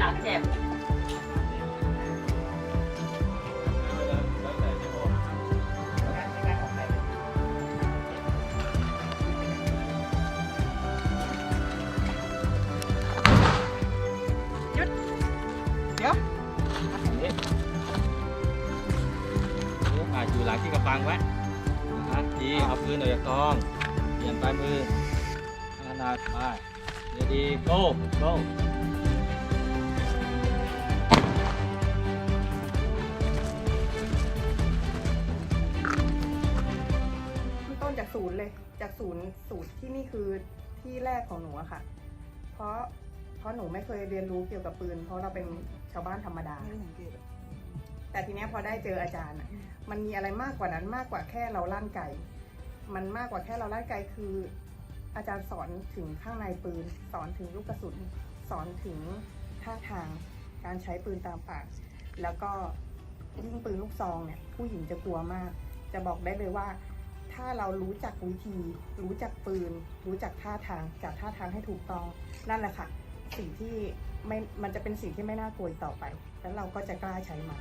หลังเจ็บเดี๋ยวอ่าอยู่หลังที่กระปังไว้นะครับดีเอาปืนออกจากซองเปลี่ยนปลายมือขนาดไปเดี๋ยวดีโก้โก้ ศูนย์เลย จากศูนย์ศูนย์ที่นี่คือที่แรกของหนูอะค่ะ เพราะเพราะหนูไม่เคยเรียนรู้เกี่ยวกับปืน เพราะเราเป็นชาวบ้านธรรมดาแต่ทีเนี้ยพอได้เจออาจารย์อะมันมีอะไรมากกว่านั้นมากกว่าแค่เราลั่นไก่มันมากกว่าแค่เราลั่นไก่คือ อาจารย์สอนถึงข้างในปืน สอนถึงลูกกระสุน สอนถึงท่าทาง การใช้ปืนตามปาก แล้วก็ยิ่งปืนลูกซองเนี่ยผู้หญิงจะกลัวมาก จะบอกได้เลยว่า ถ้าเรารู้จักวิธี รู้จักปืน รู้จักท่าทางจับท่าทางให้ถูกต้องนั่นแหละค่ะ สิ่งที่ไม่มันจะเป็นสิ่งที่ไม่น่ากลัวอีกต่อไป แล้วเราก็จะกล้าใช้มัน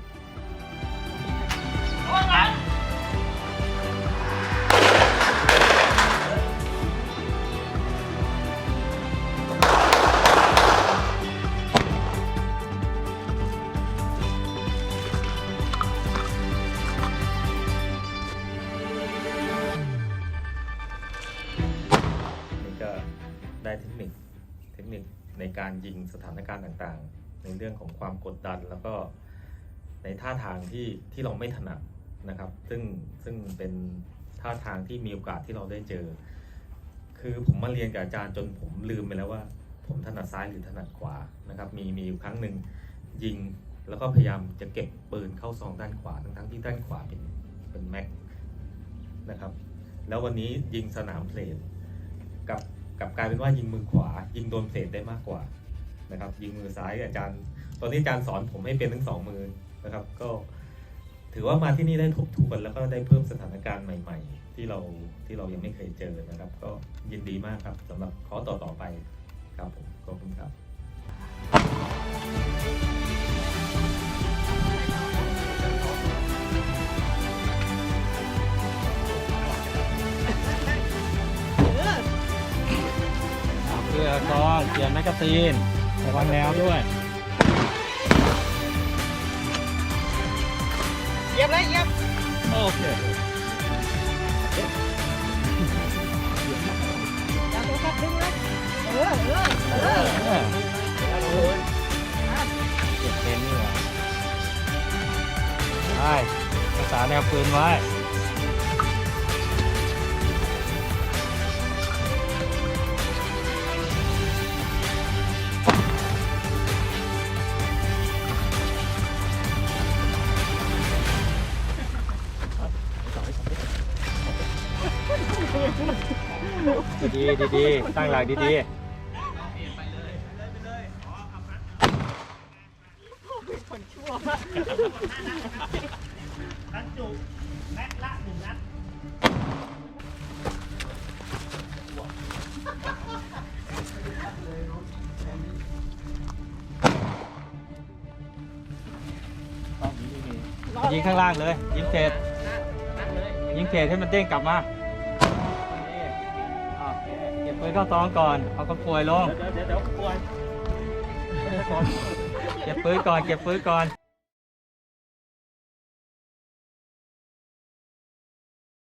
ในการยิงสถานการณ์ต่างๆ ในเรื่องของความกดดันแล้วก็ในท่าทางที่ที่เราไม่ถนัดนะครับ ซึ่งซึ่งเป็นท่าทางที่มีโอกาสที่เราได้เจอ คือผมมาเรียนกับอาจารย์จนผมลืมไปแล้วว่า ผมถนัดซ้ายหรือถนัดขวานะครับ มีมีอยู่ครั้งหนึ่งยิงแล้วก็พยายามจะเก็บปืนเข้าซองด้านขวาทั้งทั้งที่ด้านขวาเป็นเป็นแม็กนะครับ แล้ววันนี้ยิงสนามเพลนกับ กลับกลายเป็นว่ายิงมือขวา ยิงโดนเพลทได้มากกว่านะครับ ยิงมือซ้ายอาจารย์ ตอนนี้อาจารย์สอนผมให้เป็นทั้งสองมือนะครับ ก็ถือว่ามาที่นี่ได้ทบทวนแล้วก็ได้เพิ่มสถานการณ์ใหม่ ๆ ที่เราที่เรายังไม่เคยเจอนะครับ ก็ยินดีมากครับสำหรับข้อต่อต่อๆไปครับผมขอบคุณ อซองเปลี่ยนแมกกาซีนระวังแนวด้วยเยียบเลยเยียบโอเคอย่าโทรศัพท์ดึงเลยเออเออเออเออเก็บเป็นนี่หว่าใช่รักษาแนวปืนไว้ ดีดีดีๆตั้งหลักดีดีๆยิงข้างล่างเลย ยิงเศษยิงเศษให้มันเด้งกลับมานี่อะ เก็บปืนเข้าซองก่อนเอากระป่วยลง เดี๋ยวเดี๋ยวป่วย เก็บปืนก่อน เก็บปืนก่อน